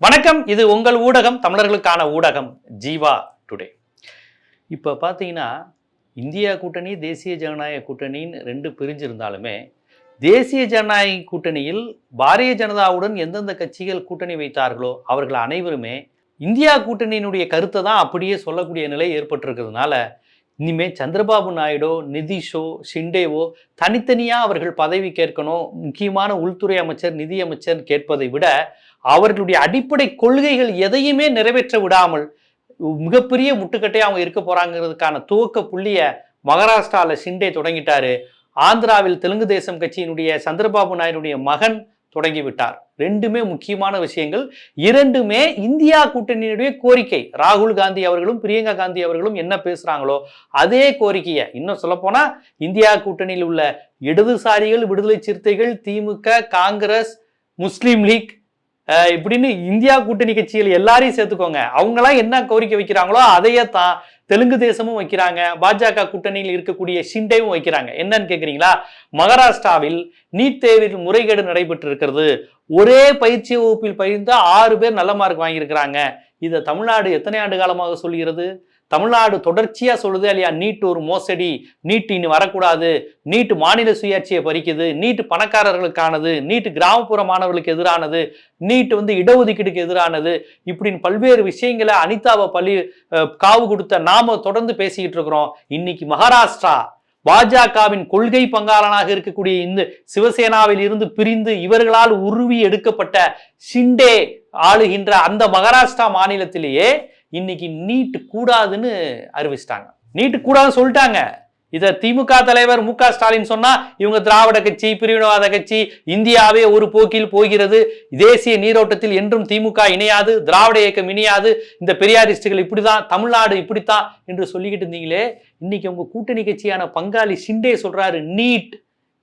வணக்கம். இது உங்கள் ஊடகம் தமிழர்களுக்கான ஊடகம் ஜீவா டுடே. இப்போ பார்த்தீங்கன்னா இந்தியா கூட்டணி தேசிய ஜனநாயக கூட்டணின்னு ரெண்டு பிரிஞ்சிருந்தாலுமே தேசிய ஜனநாயக கூட்டணியில் பாரதிய ஜனதாவுடன் எந்தெந்த கட்சிகள் கூட்டணி வைத்தார்களோ அவர்கள் அனைவருமே இந்தியா கூட்டணியினுடைய கருத்தை தான் அப்படியே சொல்லக்கூடிய நிலை ஏற்பட்டிருக்கிறதுனால இனிமேல் சந்திரபாபு நாயுடோ நிதிஷோ ஷிண்டேவோ தனித்தனியாக அவர்கள் பதவி கேட்கணும் முக்கியமான உள்துறை அமைச்சர் நிதியமைச்சர் கேட்பதை விட அவர்களுடைய அடிப்படை கொள்கைகள் எதையுமே நிறைவேற்ற விடாமல் மிகப்பெரிய முட்டுக்கட்டையாக அவங்க இருக்க போறாங்கிறதுக்கான துவக்க புள்ளியை மகாராஷ்டிராவில் ஷிண்டே தொடங்கிட்டாரு. ஆந்திராவில் தெலுங்கு தேசம் கட்சியினுடைய சந்திரபாபு நாயுடைய மகன் தொடங்கிவிட்டார். ரெண்டுமே முக்கியமான விஷயங்கள். இரண்டுமே இந்தியா கூட்டணியினுடைய கோரிக்கை. ராகுல் காந்தி அவர்களும் பிரியங்கா காந்தி அவர்களும் என்ன பேசுறாங்களோ அதே கோரிக்கையை. இன்னும் சொல்லப்போனா இந்தியா கூட்டணியில் உள்ள இடதுசாரிகள் விடுதலை சிறுத்தைகள் திமுக காங்கிரஸ் முஸ்லீம் லீக் இப்படின்னு இந்தியா கூட்டணி கட்சிகள் எல்லாரையும் சேர்த்துக்கோங்க. அவங்களாம் என்ன கோரிக்கை வைக்கிறாங்களோ அதையே தான் தெலுங்கு தேசமும் வைக்கிறாங்க. பாஜக கூட்டணியில் இருக்கக்கூடிய ஷிண்டேவும் வைக்கிறாங்க. என்னன்னு கேட்குறீங்களா மகாராஷ்டிராவில் நீட் தேர்வில் முறைகேடு நடைபெற்று இருக்கிறது ஒரே பயிற்சி வகுப்பில் பயிர்ந்த ஆறு பேர் நல்ல மார்க் வாங்கியிருக்கிறாங்க. இதை தமிழ்நாடு எத்தனை ஆண்டு காலமாக சொல்கிறது? தமிழ்நாடு தொடர்ச்சியாக சொல்லுது இல்லையா? நீட் ஒரு மோசடி நீட் இனி வரக்கூடாது நீட் மாநில சுயாட்சியை பறிக்குது நீட் பணக்காரர்களுக்கானது நீட் கிராமப்புற மாணவர்களுக்கு எதிரானது நீட் வந்து இடஒதுக்கீடுக்கு எதிரானது இப்படின்னு பல்வேறு விஷயங்களை அனிதாவை பள்ளி காவு கொடுத்த நாம தொடர்ந்து பேசிக்கிட்டு இருக்கிறோம். இன்னைக்கு மகாராஷ்டிரா பாஜகவின் கொள்கை பங்காளனாக இருக்கக்கூடிய இந்த சிவசேனாவில் இருந்து பிரிந்து இவர்களால் உருவி எடுக்கப்பட்ட ஷிண்டே ஆளுகின்ற அந்த மகாராஷ்டிரா மாநிலத்திலேயே இன்னைக்கு நீட் கூடாதுன்னு அறிவிச்சிட்டாங்க. நீட் கூடாதுன்னு சொல்லிட்டாங்க. இதை திமுக தலைவர் மு க ஸ்டாலின் சொன்னா இவங்க திராவிட கட்சி பிரிவினவாத கட்சி இந்தியாவே ஒரு போக்கில் போகிறது. தேசிய நீரோட்டத்தில் என்றும் திமுக இணையாது திராவிட இயக்கம் இணையாது. இந்த பெரியாரிஸ்டுகள் இப்படிதான் தமிழ்நாடு இப்படித்தான் என்று சொல்லிக்கிட்டு இருந்தீங்களே. இன்னைக்கு உங்க கூட்டணி கட்சியான பங்காளி சிண்டே சொல்றாரு நீட்.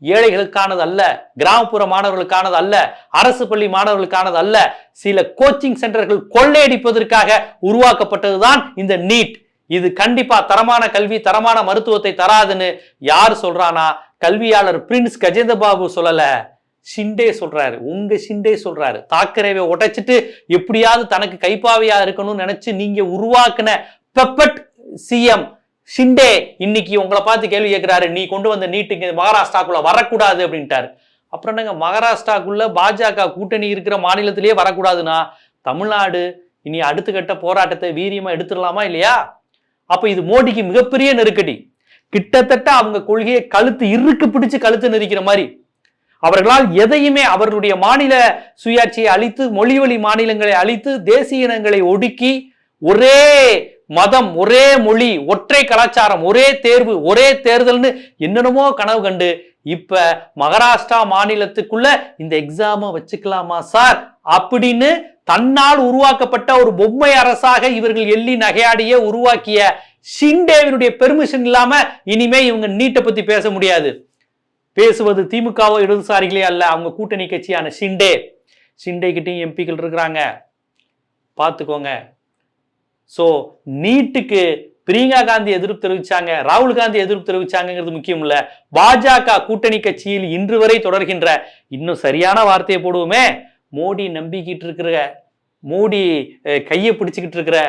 ஏழைகளுக்கானது அல்ல கிராமப்புற மாணவர்களுக்கானது அல்ல அரசு பள்ளி மாணவர்களுக்கானது அல்ல சில கோச்சிங் சென்டர்கள் கொள்ளையடிப்பதற்காக உருவாக்கப்பட்டதுதான் இந்த நீட் இது கண்டிப்பா தரமான கல்வி தரமான மருத்துவத்தை தராதுன்னு யார் சொல்றானா கல்வியாளர் பிரின்ஸ் கஜேந்திர பாபு சொல்லல. ஷிண்டே சொல்றாரு. உங்க ஷிண்டே சொல்றாரு. தாக்கரேவை உடைச்சிட்டு எப்படியாவது தனக்கு கைப்பாவையா இருக்கணும்னு நினைச்சு நீங்க உருவாக்குன பெப்பட் சிஎம் சிண்டே இன்னைக்கு உங்களை பார்த்து கேள்வி கேட்கிறாரு நீ கொண்டு வந்த நீட்டுக்கு மகாராஷ்டிராக்குள்ள வரக்கூடாது அப்படின்ட்டாரு. அப்புறம் என்னங்க மகாராஷ்டிராக்குள்ள பாஜக கூட்டணி இருக்கிற மாநிலத்திலேயே வரக்கூடாதுன்னா தமிழ்நாடு இனி அடுத்த கட்ட போராட்டத்தை வீரியமா எடுத்துடலாமா இல்லையா? அப்ப இது மோடிக்கு மிகப்பெரிய நெருக்கடி. கிட்டத்தட்ட அவங்க கொள்கையை கழுத்து இருக்கு பிடிச்சு கழுத்து நெரிக்கிற மாதிரி. அவர்களால் எதையுமே அவர்களுடைய மாநில சுயாட்சியை அழித்து மொழிவழி மாநிலங்களை அழித்து தேசிய இனங்களை ஒடுக்கி ஒரே மதம் ஒரே மொழி ஒற்றை கலாச்சாரம் ஒரே தேர்வு ஒரே தேர்தல்னு என்னென்னமோ கனவு கண்டு இப்ப மகாராஷ்டிரா மாநிலத்துக்குள்ள இந்த எக்ஸாம வச்சுக்கலாமா சார் அப்படின்னு தன்னால் உருவாக்கப்பட்ட ஒரு பொம்மை அரசாக இவர்கள் எள்ளி நகையாடிய உருவாக்கிய ஷிண்டேவினுடைய பெர்மிஷன் இல்லாம இனிமே இவங்க நீட்டை பத்தி பேச முடியாது. பேசுவது திமுகவோ இடதுசாரிகளே அல்ல. அவங்க கூட்டணி கட்சியான ஷிண்டே. ஷிண்டே கிட்டையும் எம்பிக்கள் இருக்கிறாங்க. பார்த்துக்கோங்க. ஸோ நீட்டுக்கு பிரியங்கா காந்தி எதிர்ப்பு தெரிவிச்சாங்க ராகுல் காந்தி எதிர்ப்பு தெரிவிச்சாங்கிறது முக்கியம் இல்ல பாஜக கூட்டணி கட்சியில் இன்று வரை தொடர்கின்ற இன்னும் சரியான வார்த்தையை போடுவோமே மோடி நம்பிக்கிட்டு இருக்கிற மோடி கையை பிடிச்சுக்கிட்டு இருக்கிற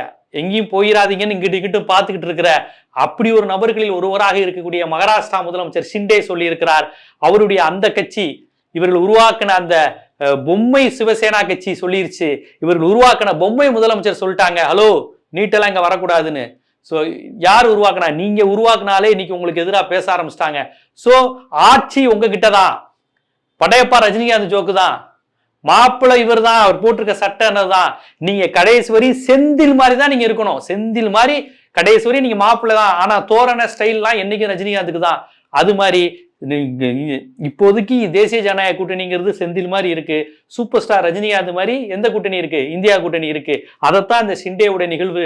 எங்கேயும் போயிடாதீங்கன்னு இங்கிட்டு இங்கிட்டு பார்த்துக்கிட்டு இருக்கிற அப்படி ஒரு நபர்களில் ஒருவராக இருக்கக்கூடிய மகாராஷ்டிரா முதலமைச்சர் ஷிண்டே சொல்லியிருக்கிறார். அவருடைய அந்த கட்சி இவர்கள் உருவாக்கின அந்த பொம்மை சிவசேனா கட்சி சொல்லிருச்சு. இவர்கள் உருவாக்கின பொம்மை முதலமைச்சர் சொல்லிட்டாங்க ஹலோ நீட்டெல்லாம் இங்கே வரக்கூடாதுன்னு. ஸோ யார் உருவாக்குனா? நீங்கள் உருவாக்குனாலே இன்னைக்கு உங்களுக்கு எதிராக பேச ஆரம்பிச்சிட்டாங்க. ஸோ ஆட்சி உங்ககிட்ட தான் படையப்பா ரஜினிகாந்த் ஜோக்கு தான். மாப்பிள்ளை இவர் தான் அவர் போட்டிருக்க சட்டை தான் நீங்கள் கடைசி செந்தில் மாதிரி தான் நீங்கள் இருக்கணும். செந்தில் மாதிரி கடைசி நீங்கள் மாப்பிள்ளை தான் ஆனால் தோரண ஸ்டைல்லாம் என்றைக்கும் ரஜினிகாந்துக்கு தான் அது மாதிரி இப்போதைக்கு தேசிய ஜனநாயக கூட்டணிங்கிறது செந்தில் மாதிரி இருக்கு சூப்பர் ஸ்டார் ரஜினிகாந்த் மாதிரி எந்த கூட்டணி இருக்கு? இந்தியா கூட்டணி இருக்கு. அதைத்தான் இந்த சிண்டேவுடைய நிகழ்வு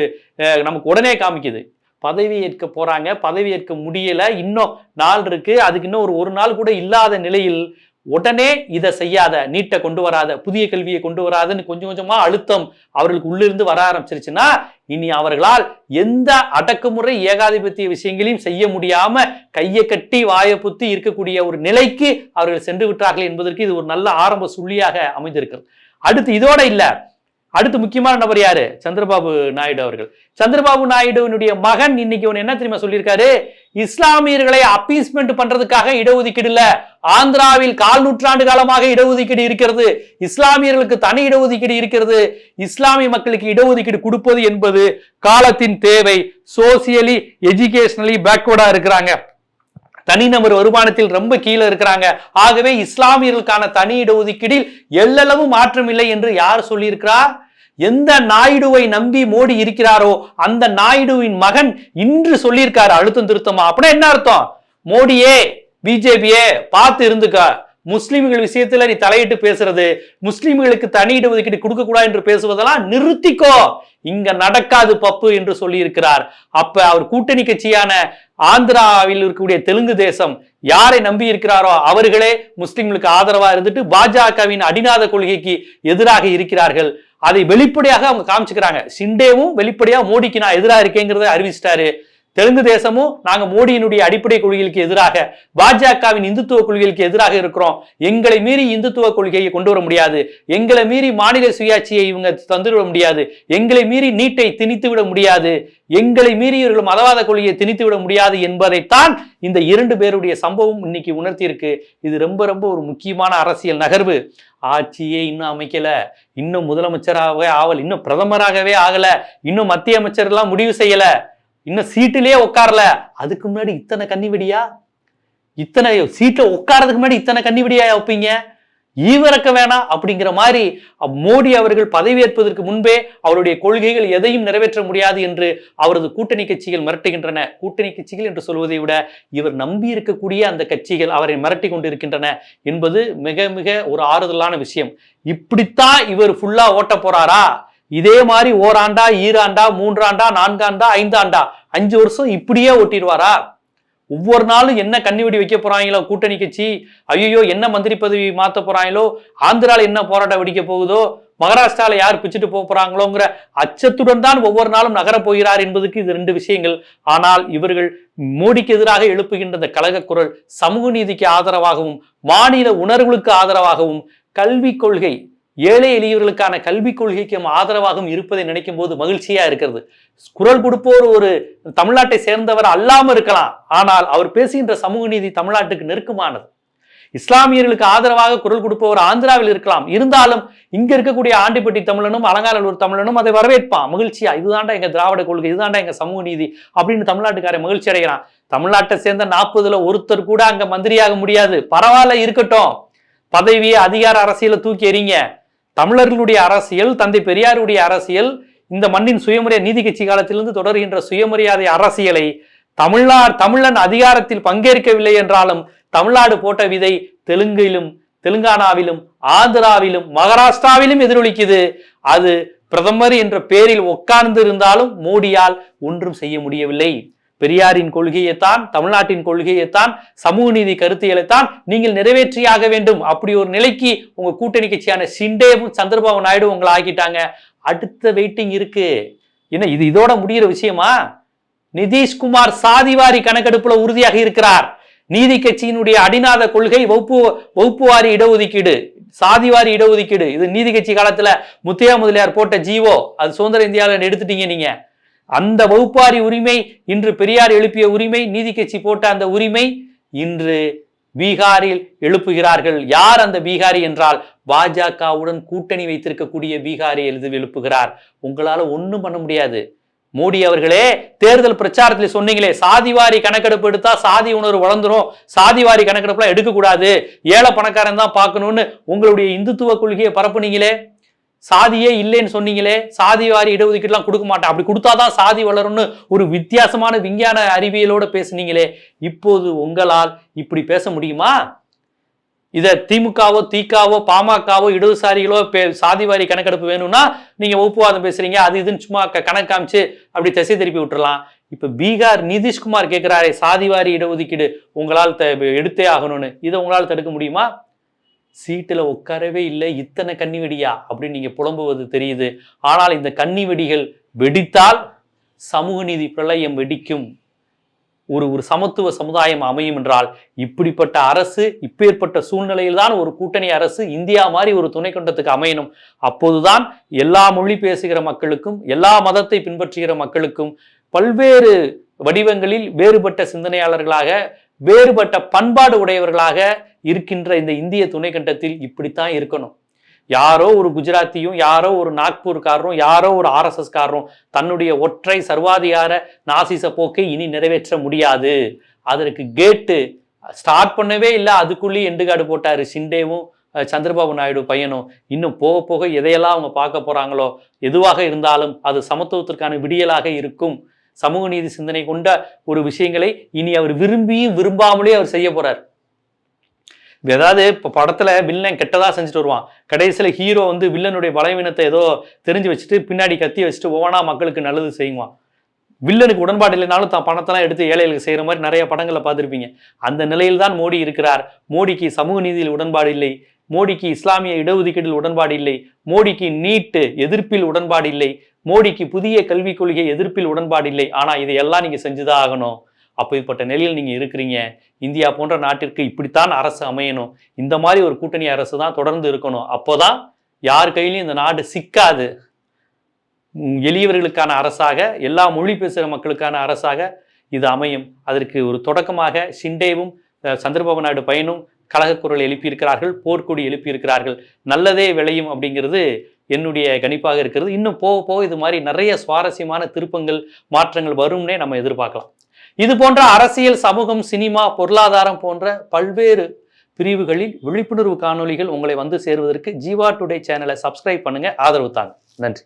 நமக்கு உடனே காமிக்குது. பதவி ஏற்க போறாங்க பதவி ஏற்க முடியல இன்னும் நாள் இருக்கு அதுக்கு இன்னும் ஒரு ஒரு நாள் கூட இல்லாத நிலையில் உடனே இதை செய்யாத நீட்டை கொண்டு வராத புதிய கல்வியை கொண்டு வராதன்னு கொஞ்சம் கொஞ்சமா அழுத்தம் அவர்களுக்கு உள்ளிருந்து வர ஆரம்பிச்சிருச்சுன்னா இனி அவர்களால் எந்த அடக்குமுறை ஏகாதிபத்திய விஷயங்களையும் செய்ய முடியாம கையை கட்டி வாயை புத்தி இருக்கக்கூடிய ஒரு நிலைக்கு அவர்கள் சென்று விட்டார்கள் என்பதற்கு இது ஒரு நல்ல ஆரம்ப சுள்ளியாக அமைந்திருக்கிறது. அடுத்து இதோட இல்லை அடுத்து முக்கியமான நபர் யாரு? சந்திரபாபு நாயுடு அவர்கள். சந்திரபாபு நாயுடுவினுடைய மகன் இன்னைக்கு ஒன்று என்ன தெரியுமா சொல்லியிருக்காரு? இஸ்லாமியர்களை அப்பீஸ்மெண்ட் பண்றதுக்காக இடஒதுக்கீடு இல்ல. ஆந்திராவில் கால் நூற்றாண்டு காலமாக இடஒதுக்கீடு இருக்கிறது. இஸ்லாமியர்களுக்கு தனி இடஒதுக்கீடு இருக்கிறது. இஸ்லாமிய மக்களுக்கு இடஒதுக்கீடு கொடுப்பது என்பது காலத்தின் தேவை. சோசியலி எஜுகேஷனலி பேக்வர்டா இருக்கிறாங்க. தனிநபர் வருமானத்தில் ரொம்ப கீழே இருக்கிறாங்க. ஆகவே இஸ்லாமியர்களுக்கான தனி இடஒதுக்கீடில் எல்லளவு மாற்றம் இல்லை என்று யார் சொல்லியிருக்கிறா எந்த நாயுடுவை நம்பி மோடி இருக்கிறாரோ அந்த நாயுடுவின் மகன் இன்று சொல்லியிருக்காரு அழுத்தம் திருத்தமா? அப்படின்னா என்ன அர்த்தம்? மோடியே பிஜேபியே பார்த்து இருந்துக்க. முஸ்லிம்கள் விஷயத்துல நீ தலையிட்டு பேசுறது முஸ்லிம்களுக்கு தனி இடஒதுக்கீடு கொடுக்க கூடாது என்று பேசுவதெல்லாம் நிறுத்திக்கோ. இங்க நடக்காது பப்பு என்று சொல்லி இருக்கிறார் அப்ப அவர் கூட்டணி கட்சியான ஆந்திராவில் இருக்கக்கூடிய தெலுங்கு தேசம் யாரை நம்பி இருக்கிறாரோ அவர்களே முஸ்லிம்களுக்கு ஆதரவா இருந்துட்டு பாஜகவின் அடிநாத கொள்கைக்கு எதிராக இருக்கிறார்கள். அதை வெளிப்படையாக அவங்க காமிச்சுக்கிறாங்க. சிண்டேவும் வெளிப்படையா மோடிக்கு நான் எதிராக இருக்கேங்கிறத அறிவிச்சிட்டாரு. தெலுங்கு தேசமும் நாங்க மோடியினுடைய அடிப்படை கொள்கைகளுக்கு எதிராக பாஜகவின் இந்துத்துவ கொள்கைகளுக்கு எதிராக இருக்கிறோம். எங்களை மீறி இந்துத்துவ கொள்கையை கொண்டு வர முடியாது. எங்களை மீறி மாநில சுயாட்சியை இவங்க தந்துவிட முடியாது. எங்களை மீறி நீட்டை திணித்து விட முடியாது. எங்களை மீறி இவர்கள் மதவாத கொள்கையை திணித்து விட முடியாது என்பதைத்தான் இந்த இரண்டு பேருடைய சம்பவம் இன்னைக்கு உணர்த்தியிருக்கு. இது ரொம்ப ரொம்ப ஒரு முக்கியமான அரசியல் நகர்வு. ஆட்சியே இன்னும் அமைக்கல. இன்னும் முதலமைச்சராகவே ஆவல். இன்னும் பிரதமராகவே ஆகல. இன்னும் மத்திய அமைச்சர் எல்லாம் முடிவு செய்யலை. இன்னும் சீட்டிலேயே உட்காரல. அதுக்கு முன்னாடி இத்தனை கன்னிவெடியா இத்தனை சீட்டில் உட்காரதுக்கு முன்னாடி இத்தனை கன்னிவெடியா வைப்பீங்க? ஈவிறக்க வேணாம் அப்படிங்கிற மாதிரி மோடி அவர்கள் பதவியேற்பதற்கு முன்பே அவருடைய கொள்கைகள் எதையும் நிறைவேற்ற முடியாது என்று அவரது கூட்டணி கட்சிகள் மிரட்டுகின்றன. கூட்டணி கட்சிகள் என்று சொல்வதை விட இவர் நம்பி இருக்கக்கூடிய அந்த கட்சிகள் அவரை மிரட்டி கொண்டிருக்கின்றன என்பது மிக மிக ஒரு ஆறுதலான விஷயம். இப்படித்தான் இவர் ஃபுல்லா ஓட்ட போறாரா? இதே மாதிரி ஓராண்டா ஈராண்டா மூன்றாண்டா நான்காண்டா ஐந்தாண்டா அஞ்சு வருஷம் இப்படியே ஓட்டிடுவாரா ஒவ்வொரு நாளும் என்ன கண்ணிவெடி வைக்க போறாங்களோ கூட்டணி கட்சி ஐயோ என்ன மந்திரி பதவி மாத்த போறாங்களோ ஆந்திரால என்ன போராட்டம் வெடிக்க போகுதோ மகாராஷ்டிரால யார் பிச்சுட்டு போக போறாங்களோங்கிற அச்சத்துடன் தான் ஒவ்வொரு நாளும் நகர போகிறார் என்பதுக்கு இது ரெண்டு விஷயங்கள். ஆனால் இவர்கள் மோடிக்கு எதிராக எழுப்புகின்ற இந்த கழக குரல் சமூக நீதிக்கு ஆதரவாகவும் மாநில உணர்வுகளுக்கு ஆதரவாகவும் கல்விக் கொள்கை ஏழை எளியவர்களுக்கான கல்விக் கொள்கைக்கு ஆதரவாகவும் இருப்பதை நினைக்கும் போது மகிழ்ச்சியா இருக்கிறது. குரல் கொடுப்போர் ஒரு தமிழ்நாட்டை சேர்ந்தவர் அல்லாம இருக்கலாம். ஆனால் அவர் பேசுகின்ற சமூக நீதி தமிழ்நாட்டுக்கு நெருக்கமானது. இஸ்லாமியர்களுக்கு ஆதரவாக குரல் கொடுப்பவர் ஆந்திராவில் இருக்கலாம். இருந்தாலும் இங்க இருக்கக்கூடிய ஆண்டிப்பட்டி தமிழனும் அலங்காநல்லூர் தமிழனும் அதை வரவேற்பான். மகிழ்ச்சியா இதுதான்டா எங்க திராவிட கொள்கை இதுதான்டா எங்க சமூக நீதி அப்படின்னு தமிழ்நாட்டுக்காரை மகிழ்ச்சி அடைகிறான். தமிழ்நாட்டை சேர்ந்த நாற்பதுல ஒருத்தர் கூட அங்க மந்திரியாக முடியாது. பரவாயில்ல இருக்கட்டும். பதவியை அதிகார அரசியல தூக்கி எறிங்க. தமிழர்களுடைய அரசியல் தந்தை பெரியாருடைய அரசியல் இந்த மண்ணின் சுயமரியாதை நீதி கட்சி காலத்திலிருந்து தொடர்கின்ற சுயமரியாதை அரசியலை தமிழ்நாடு தமிழன் அதிகாரத்தில் பங்கேற்கவில்லை என்றாலும் தமிழ்நாடு போட்ட விதை தெலுங்கிலும் தெலுங்கானாவிலும் ஆந்திராவிலும் மகாராஷ்டிராவிலும் எதிரொலிக்குது. அது பிரதமர் என்ற பேரில் உட்கார்ந்து இருந்தாலும் மோடியால் ஒன்றும் செய்ய முடியவில்லை. பெரியாரின் கொள்கையைத்தான் தமிழ்நாட்டின் கொள்கையைத்தான் சமூக நீதி கருத்தியலைத்தான் நீங்கள் நிறைவேற்றியாக வேண்டும். அப்படி ஒரு நிலைக்கு உங்க கூட்டணி கட்சியான சிண்டேவும் சந்திரபாபு நாயுடு உங்களை ஆக்கிட்டாங்க. அடுத்த வெயிட்டிங் இருக்கு. என்ன இது இதோட முடியிற விஷயமா? நிதிஷ்குமார் சாதிவாரி கணக்கெடுப்புல உறுதியாக இருக்கிறார். நீதி கட்சியினுடைய அடிநாத கொள்கை வகுப்பு வகுப்பு வாரி இடஒதுக்கீடு சாதிவாரி இடஒதுக்கீடு. இது நீதி கட்சி காலத்துல முத்தையா முதலியார் போட்ட ஜீவோ அது சுதந்திர இந்தியாவில் எடுத்துட்டீங்க நீங்க. அந்த வகுப்பாரி உரிமை இன்று பெரியார் எழுப்பிய உரிமை நீதி கட்சி போட்ட அந்த உரிமை இன்று பீகாரில் எழுப்புகிறார்கள். யார் அந்த பீகாரி என்றால் பாஜகவுடன் கூட்டணி வைத்திருக்கக்கூடிய பீகாரி எழுது எழுப்புகிறார். உங்களால ஒன்றும் பண்ண முடியாது. மோடி அவர்களே தேர்தல் பிரச்சாரத்தில் சொன்னீங்களே சாதிவாரி கணக்கெடுப்பு எடுத்தா சாதி உணர்வு வளர்ந்துரும். சாதிவாரி கணக்கெடுப்புலாம் எடுக்கக்கூடாது. ஏழை பணக்காரன் தான் பார்க்கணும்னு உங்களுடைய இந்துத்துவ கொள்கையை பரப்புனீங்களே. சாதியே இல்லைன்னு சொன்னீங்களே சாதி வாரி இடஒதுக்கீடுலாம் கொடுக்க மாட்டேன் அப்படி கொடுத்தாதான் சாதி வளரும்னு ஒரு வித்தியாசமான விஞ்ஞான அறிவியலோட பேசுனீங்களே இப்போது உங்களால் இப்படி பேச முடியுமா? இதை திமுகவோ திகாவோ பாமகவோ இடதுசாரிகளோ பே- சாதிவாரி கணக்கெடுப்பு வேணும்னா நீங்க ஒப்புவாதம் பேசுறீங்க அது இதுன்னு சும்மா க- கணக்கு காமிச்சு அப்படி திசை திருப்பி விட்டுறலாம். இப்ப பீகார் நிதிஷ்குமார் கேட்கிறாரே சாதிவாரி இடஒதுக்கீடு உங்களால் த- எடுத்தே ஆகணும்னு. இதை உங்களால் தடுக்க முடியுமா? சீட்டில் உட்காரவே இல்லை இத்தனை கன்னி வெடியா அப்படின்னு நீங்கள் புலம்புவது தெரியுது. ஆனால் இந்த கன்னி வெடிகள் வெடித்தால் சமூக நீதி பிரளயம் வெடிக்கும். ஒரு ஒரு சமத்துவ சமுதாயம் அமையும் என்றால் இப்படிப்பட்ட அரசு இப்பேற்பட்ட சூழ்நிலையில் தான் ஒரு கூட்டணி அரசு இந்தியா மாதிரி ஒரு துணை கண்டத்துக்கு அமையணும். அப்போதுதான் எல்லா மொழி பேசுகிற மக்களுக்கும் எல்லா மதத்தை பின்பற்றுகிற மக்களுக்கும் பல்வேறு வடிவங்களில் வேறுபட்ட சிந்தனையாளர்களாக வேறுபட்ட பண்பாடு உடையவர்களாக இருக்கின்ற இந்த இந்திய துணைக்கண்டத்தில் இப்படித்தான் இருக்கணும். யாரோ ஒரு குஜராத்தியும் யாரோ ஒரு நாக்பூர்காரரும் யாரோ ஒரு ஆர்எஸ்எஸ்காரரும் தன்னுடைய ஒற்றை சர்வாதிகார நாசிச போக்கை இனி நிறைவேற்ற முடியாது. அதற்கு கேட்டு ஸ்டார்ட் பண்ணவே இல்லை அதுக்குள்ளேயே எண்டுகாடு போட்டார் ஷிண்டேவும் சந்திரபாபு நாயுடு பையனும். இன்னும் போக போக எதையெல்லாம் அவங்க பார்க்க போகிறாங்களோ எதுவாக இருந்தாலும் அது சமத்துவத்திற்கான விடியலாக இருக்கும். சமூக நீதி சிந்தனை கொண்ட ஒரு விஷயங்களை இனி அவர் விரும்பியும் விரும்பாமலே அவர் செய்ய போறார். ஏதாவது இப்போ படத்தில் வில்லன் கெட்டதாக செஞ்சுட்டு வருவான். கடைசியில் ஹீரோ வந்து வில்லனுடைய பலவீனத்தை ஏதோ தெரிஞ்சு வச்சுட்டு பின்னாடி கத்தி வச்சுட்டு ஒவ்வொன்றா மக்களுக்கு நல்லது செய்வான் வில்லனுக்கு உடன்பாடு இல்லைனாலும் தான் பணத்தெல்லாம் எடுத்து ஏழைகளுக்கு செய்கிற மாதிரி நிறைய படங்களை பார்த்துருப்பீங்க. அந்த நிலையில் தான் மோடி இருக்கிறார். மோடிக்கு சமூக நீதியில் உடன்பாடு இல்லை. மோடிக்கு இஸ்லாமிய இடஒதுக்கீட்டில் உடன்பாடு இல்லை. மோடிக்கு நீட்டு எதிர்ப்பில் உடன்பாடு இல்லை. மோடிக்கு புதிய கல்விக் கொள்கை எதிர்ப்பில் உடன்பாடு இல்லை. ஆனால் இதையெல்லாம் நீங்கள் செஞ்சுதான் ஆகணும். அப்படிப்பட்ட நிலையில் நீங்கள் இருக்கிறீங்க. இந்தியா போன்ற நாட்டிற்கு இப்படித்தான் அரசு அமையணும். இந்த மாதிரி ஒரு கூட்டணி அரசு தான் தொடர்ந்து இருக்கணும். அப்போதான் யார் கையிலையும் இந்த நாடு சிக்காது. எளியவர்களுக்கான அரசாக எல்லா மொழி பேசுகிற மக்களுக்கான அரசாக இது அமையும். அதற்கு ஒரு தொடக்கமாக ஷிண்டேவும் சந்திரபாபு நாயுடு பையனும் கழகக்குரல் எழுப்பியிருக்கிறார்கள் போர்க்கொடி எழுப்பியிருக்கிறார்கள். நல்லதே விளையும் அப்படிங்கிறது என்னுடைய கணிப்பாக இருக்கிறது. இன்னும் போக போக இது மாதிரி நிறைய சுவாரஸ்யமான திருப்பங்கள் மாற்றங்கள் வரும்னே நம்ம எதிர்பார்க்கலாம். இது போன்ற அரசியல் சமூகம் சினிமா பொருளாதாரம் போன்ற பல்வேறு பிரிவுகளில் விழிப்புணர்வு காணொளிகள் உங்களை வந்து சேருவதற்கு ஜீவா டுடே சேனலை சப்ஸ்கிரைப் பண்ணுங்க. ஆதரவு தாங்க. நன்றி.